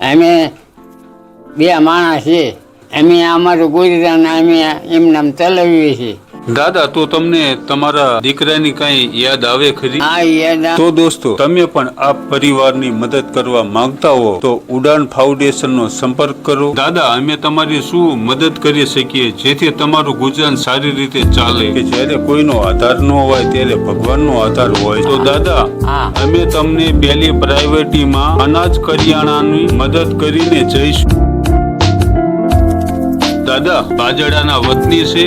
અમે બે માણસ છે અમે અમારું ગુજરાન અમે એમને આમ ચલાવીએ છીએ. દાદા તો તમને તમારા દીકરાની કઈ યાદ આવે ખરી? તો દોસ્તો તમે પણ આ પરિવારની મદદ કરવા માંગતા હો તો ઉડાન ફાઉન્ડેશન નો સંપર્ક કરો. દાદા અમે તમારી શું મદદ કરી શકીએ જેથી તમારું ગુજરાન સારી રીતે ચાલે? કે જ્યારે કોઈનો આધાર ન હોય ત્યારે ભગવાનનો આધાર હોય. તો દાદા અમે તમને પહેલી પ્રાયોરિટીમાં અનાજ કરિયાણાની મદદ કરીને જઈશું. દાદા બાજડાના વતની છે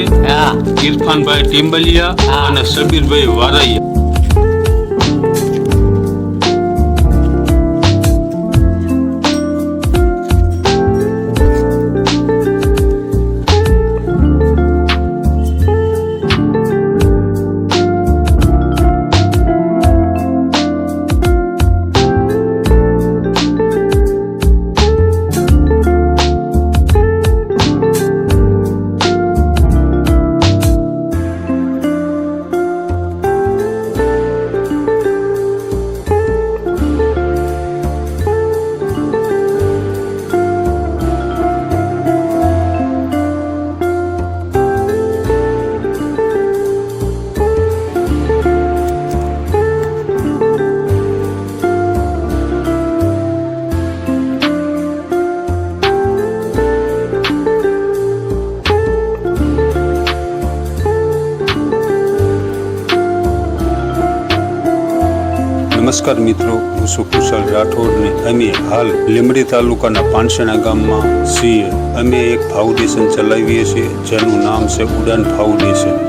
ઇરફાનભાઈ ટીમ્બલિયા અને સબીરભાઈ વારૈયા. નમસ્કાર મિત્રો, હું છું કુશલ રાઠોડ ને અમે હાલ લીમડી તાલુકાના પાનસણા ગામમાં છીએ. અમે એક ફાઉન્ડેશન ચલાવીએ છીએ, જેનું નામ છે ઉડાન ફાઉન્ડેશન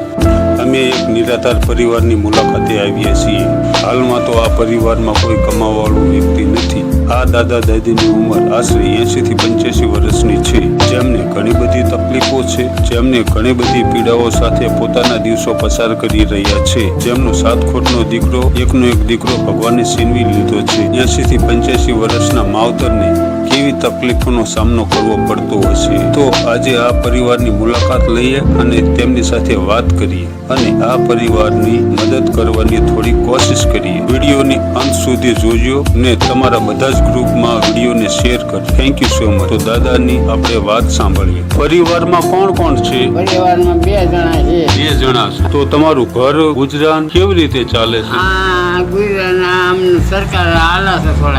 અમે એક નિરાધાર પરિવારની મુલાકાતે આવીએ છીએ. હાલમાં તો આ પરિવારમાં કોઈ કમાવાળું વ્યક્તિ નથી. આ દાદા દાદીની ઉંમર આશરે એંશી થી પંચ્યાસી વર્ષની છે. જેમને ઘણી બધી તકલીફો છે. જેમને ઘણી બધી પીડાઓ સાથે પોતાના દિવસો પસાર કરી રહ્યા છે. જેમનો સાત ખોટનો દીકરો, એકનો એક દીકરો ભગવાને છીનવી લીધો છે. એંશી થી પંચ્યાસી વર્ષના માવતરને કેવી તકલીફોનો સામનો કરવો પડતો હોય છે. તો આજે આ પરિવારની મુલાકાત લઈએ અને તેમની સાથે વાત કરીએ અને આ પરિવારની મદદ કરવાની થોડી કોશિશ કરીએ. વિડીયોની અંત સુધી જોજો ને તમારા બધા જ ગ્રુપમાં વિડીયોને શેર કરજો. થેન્ક યુ સો મચ તો દાદાની આપણે વાત સાંભળીએ. પરિવારમાં કોણ કોણ છે? પરિવારમાં બે જણા છે. બે જણા છે. તો તમારું ઘર ગુજરાન કેવી રીતે ચાલે છે?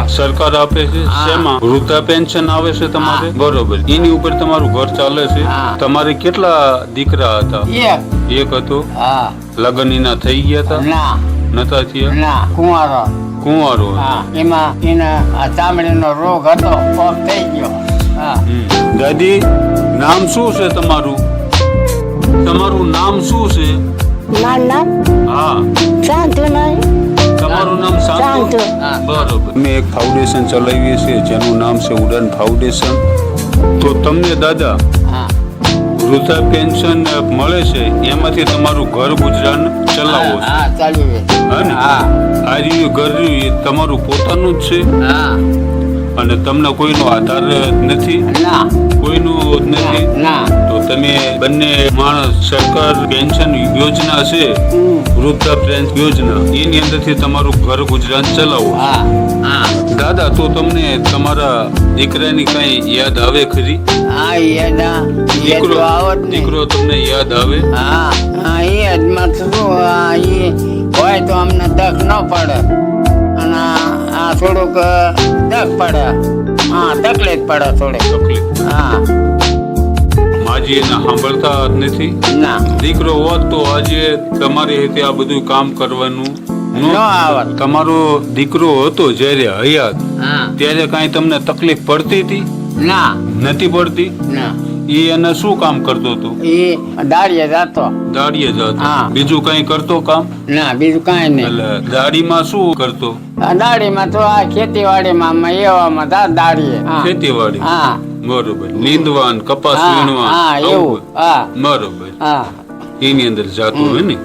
સરકાર આપે છે? શેમાં? વૃદ્ધા પેન્શન આવે છે તમારે? બરોબર. એની ઉપર તમારું ઘર ચાલે છે? તમારે કેટલા દીકરા હતા? એક. એક હતો? હા. લગ્ન એના થઈ ગયા હતા? ના. નતા થયા? કુંવારો. કુંવારો. હા. એમાં એના આ ચામડીનો રોગ હતો પગ થઈ ગયો. હા. હમ. દાદી નામ શું છે તમારું? તમારું નામ શું છે? મારું નામ હા. શાંતિ નહીં તમારું નામ શાંતુ. બરોબર. અમે એક ફાઉન્ડેશન ચલાવીએ છીએ જેનું નામ છે ઉડાન ફાઉન્ડેશન તો તમને દાદા વૃદ્ધા પેન્શન મળે છે એમાંથી તમારું ઘર ગુજરાન ચલાવો અને હા ચાલ્યું હા આ રહ્યું ઘર રહ્યું એ તમારું પોતાનું જ છે. હા. અને તમને કોઈનો આધાર નથી? કોઈનું નથી? તમે બંને માણસ સરકાર પેન્શન યોજના છે. વૃદ્ધા પેન્શન યોજના એની અંદરથી તમારું ઘર ગુજરાન ચલાવો. હા. હા. દાદા તો તમને તમારા દીકરાની કઈ યાદ આવે ખરી? હા યાદા દીકરો આવત દીકરો તમને યાદ આવે? હા. હા યાદમાં શું આ હોય તો અમને દખ ન પડે. અને આ- થોડુંક દખ પડે. હા તકલીફ પડે થોડીક. તકલીફ. હા. માજી એને સાંભળતા નથી. ના. દીકરો હોત તો આજે તમારી રીતે આ બધું કામ કરવાનું ન આવત. તમારો દીકરો હતો જ્યારે હયાત ત્યારે કાંઈ તમને તકલીફ પડતી હતી? ના. નથી પડતી? ના. એ એને શું કામ કરતો હતો? એ દાડીએ જતો. દાડીએ જતો. બીજું કઈ કરતો કામ? ના બીજું કઈ નહીં. એટલે દાડીમાં શું કરતો? દાડીમાં તો આ ખેતીવાડીમાં માં એવામાં દાડીએ. ખેતીવાડી? હા. બરોબર. નીંદવાન કપાસ વીણવાન. હા એવું હા. બરોબર. હા. એની અંદર જાતું હોય ને?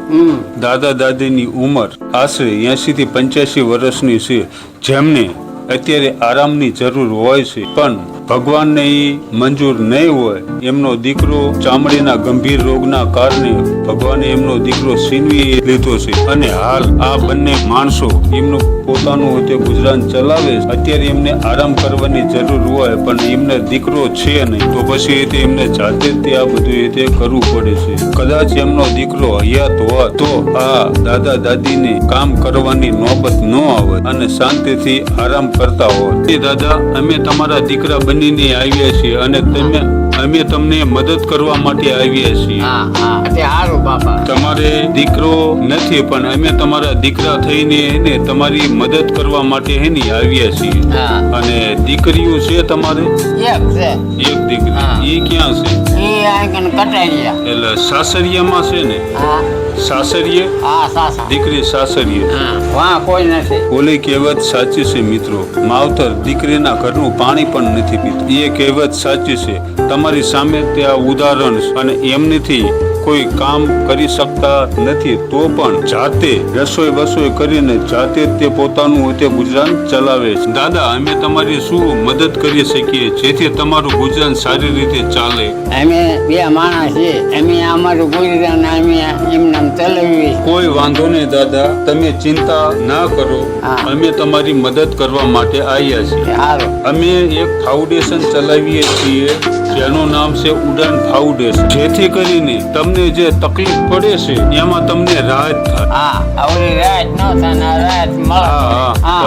દાદા દાદીની ઉંમર આશરે એસી થી પંચ્યાસી વર્ષની છે. જેમને અત્યારે આરામની જરૂર હોય છે. પણ ભગવાનને ઈ મંજૂર નહીં હોય, એમનો દીકરો ચામડીના ગંભીર રોગના કારણે ભગવાને એમનો દીકરો છીનવી લીધો છે. અને હાલ આ બંને માણસો એમનું પોતાનું તે ગુજરાન ચલાવે અત્યારે એમને આરામ કરવાની જરૂર હોય, પણ એમને દીકરો છે નહીં. તો પછી એ તે એમને જાતે તે આ બધું એ તે કરવું પડે છે. કદાચ એમનો દીકરો હયાત હોય તો આ દાદા દાદીને કામ કરવાની નોબત ન આવે અને શાંતિથી આરામ કરતા હોય એ દાદા, અમે તમારા દીકરા બનીને આવ્યા છીએ અને તમે અમે તમને મદદ કરવા માટે આવ્યા છીએ. તમારે દીકરો નથી પણ અમે તમારા દીકરા થઈને એને તમારી મદદ કરવા માટે એની આવ્યા છીએ. અને દીકરીઓ છે તમારે? એક દીકરી. એ ક્યાં છે? એટલે સાસરિયામાં છે ને? હા. સાસરીએ? હા સાસા. દીકરી સાસરીએ. હા કોઈ નથી. ઓલી કહેવત સાચી છે મિત્રો. માવતર દીકરીના ઘરનું પાણી પણ નથી પીતું. એ કહેવત સાચી છે. તમારી સામે ત્યાં ઉદાહરણ અને એમનીથી કોઈ કામ કરી શકતા નથી તો પણ જાતે રસોઈ બસોઈ કરીને જાતે તે પોતાનું તે ગુજરાન ચલાવે છે. દાદા અમે તમારી શું મદદ કરી શકીએ? જેથી તમારું ગુજરાન સારી રીતે ચાલે. અમે બે માણસ છે અમે અમારું ગુજરાન અમે એમને ચલાવીએ. કોઈ વાંધો નહીં દાદા. તમે ચિંતા ના કરો. અમે તમારી મદદ કરવા માટે આવ્યા છીએ. અમે એક ફાઉન્ડેશન ચલાવીએ છીએ. જેનું નામ છે ઉડાન ફાઉન્ડેશન. જેથી કરીને તમને જે તકલીફ પડે છે એમાં તમને રાહત થાય.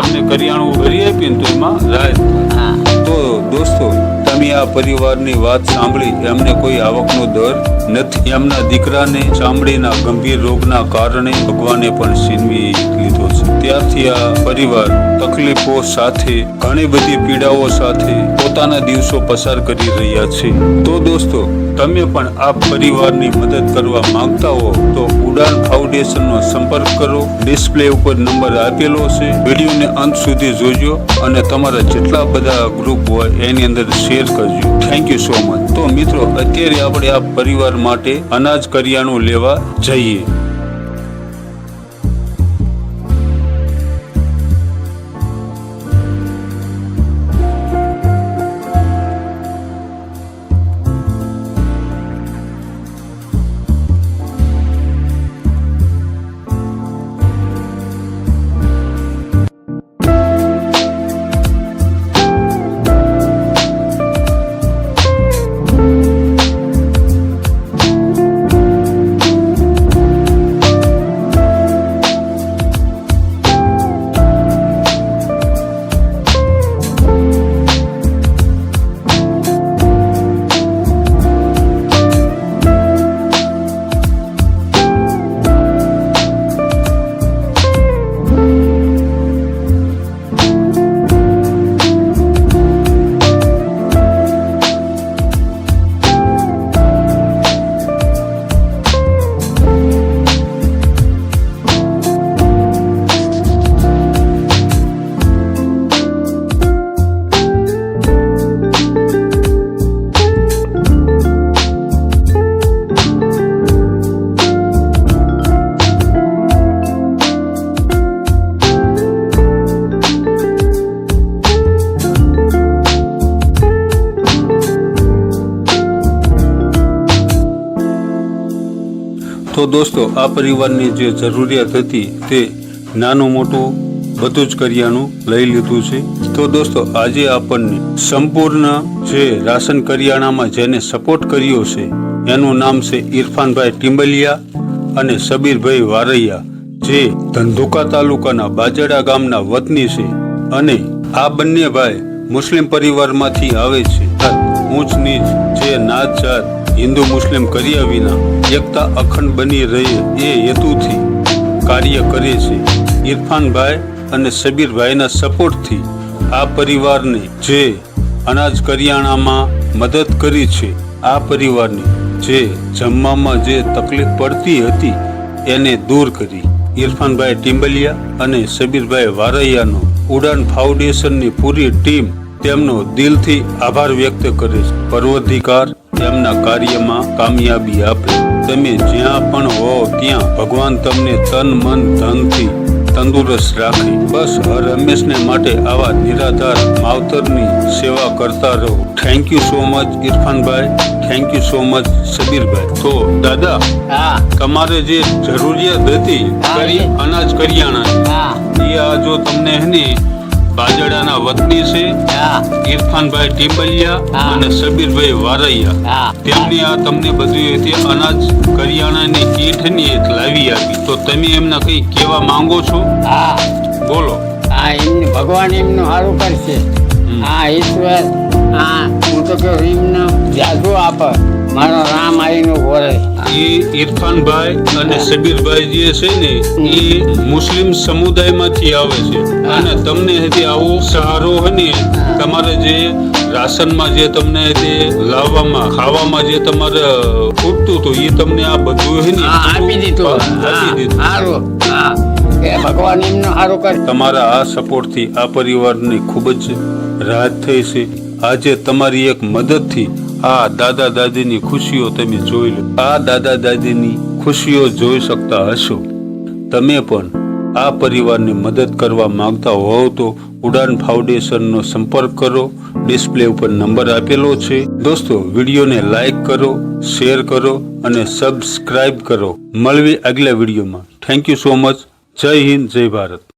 તમને કરિયાણું ભરી આપીને તો એમાં રાહત થાય. હા. તો દોસ્તો તમે આ પરિવારની વાત સાંભળી એમને કોઈ આવકનો દર નથી. એમના દીકરાને ચામડીના ગંભીર રોગના કારણે ભગવાને પણ છીનવી લીધો છે. ત્યારથી આ પરિવાર તકલીફો સાથે, ઘણી બધી પીડાઓ સાથે પોતાના દિવસો પસાર કરી રહ્યા છે. તો દોસ્તો, તમે પણ આ પરિવારની મદદ કરવા માંગતા હો, તો ઉડાન ફાઉન્ડેશનનો સંપર્ક કરો. ડિસ્પ્લે ઉપર નંબર આપેલો છે. વિડીયોને અંત સુધી જોજો અને તમારા જેટલા બધા ગ્રુપ હોય એની અંદર શેર કરજો. થેન્ક યુ સો મચ તો મિત્રો, અત્યારે આપણે આ પરિવાર માટે અનાજ કરિયાણું લેવા જઈએ. દોસ્તો, આ પરિવારની જે જરૂરિયાત હતી તે નાનું મોટું બધું જ કરિયાણું લઈ લીધું છે. તો દોસ્તો, આજે આપણને સંપૂર્ણ જે રાશન કરિયાણામાં જેને સપોર્ટ કર્યો છે, એનું નામ છે ઇરફાનભાઈ ટિમ્બલિયા અને સબીરભાઈ વારૈયા, જે ધંધુકા તાલુકાના બાજડા ગામના વતની છે અને આ બંને ભાઈ મુસ્લિમ પરિવારમાંથી આવે છે. ઊંચ નીચ જે નાત જાત હિન્દુ મુસ્લિમ કર્યા વિના એકતા અખંડ બની રહે એ હેતુથી કાર્ય કરે છે. ઇરફાનભાઈ અને સબીરભાઈના સપોર્ટથી આ પરિવારને જે અનાજ કરિયાણામાં મદદ કરી છે, આ પરિવારને જે જમવામાં જે તકલીફ પડતી હતી એને દૂર કરી. ઇરફાનભાઈ ટીમ્બલિયા અને સબીરભાઈ વારૈયાનો ઉડાન ફાઉન્ડેશનની પૂરી ટીમ તેમનો દિલથી આભાર વ્યક્ત કરે છે. પર્વધિકાર તેમના કાર્યમાં કામયાબી આપે. તમે જ્યાં પણ હો ત્યાં ભગવાન તમને તન મન ધનથી તંદુરસ્ત રાખે. બસ હર હંમેશને માટે આવા નિરાધાર માવતરની સેવા કરતા રહો. થેન્ક યુ સો મચ ઇરફાનભાઈ. થેન્ક યુ સો મચ સબીરભાઈ. તો દાદા હા. તમારે જે જરૂરિયાત હતી કરી- અનાજ કરિયાણા એ આ જો તમને હે બાજડાના વતની છે ઇરફાનભાઈ ટીમ્બલિયા હા. અને સબીરભાઈ વારૈયા. તેમની આ તમને બધી રીતે અનાજ કરિયાણાની કીટની એક લાવી આપી. તો તમે એમને કંઈ કહેવા માંગો છો? બોલો. આ એમને ભગવાન એમનું સારું કરશે. આ ઈશ્વર હા. હું તો કે રીમનો જાદુ આપે. મારો રામ આવીને ઊભો રહે એ ઇરફાનભાઈ અને સબીરભાઈ જે છે ને એ મુસ્લિમ સમુદાયમાંથી આવે છે. અને તમને હજી આવો સહારો હોય ને તમારે જે રાશનમાં જે તમને તે લાવવામાં ખાવામાં જે તમારે ખૂટતું હતું એ તમને આ બધું હે ને આપી દીધું. આપી હા દીધું. સારું હા. ભગવાન એમનું સારું કરશે તમારા આ સપોર્ટથી આ પરિવારની ખૂબ જ રાહત થઈ છે. આજે તમારી એક મદદથી આ દાદા દાદીની ખુશીઓ તમે જોઈ લો. આ દાદા દાદીની ખુશીઓ જોઈ શકતા હશો. તમે પણ આ પરિવારને મદદ કરવા માંગતા હોવ તો ઉડાન ફાઉન્ડેશનનો સંપર્ક કરો. ડિસ્પ્લે ઉપર નંબર આપેલો છે. દોસ્તો, વિડીયોને લાઇક કરો, શેર કરો અને સબસ્ક્રાઇબ કરો. મળવી આગલા વિડીયોમાં. Thank you so much. Jai Hind, Jai Bharat.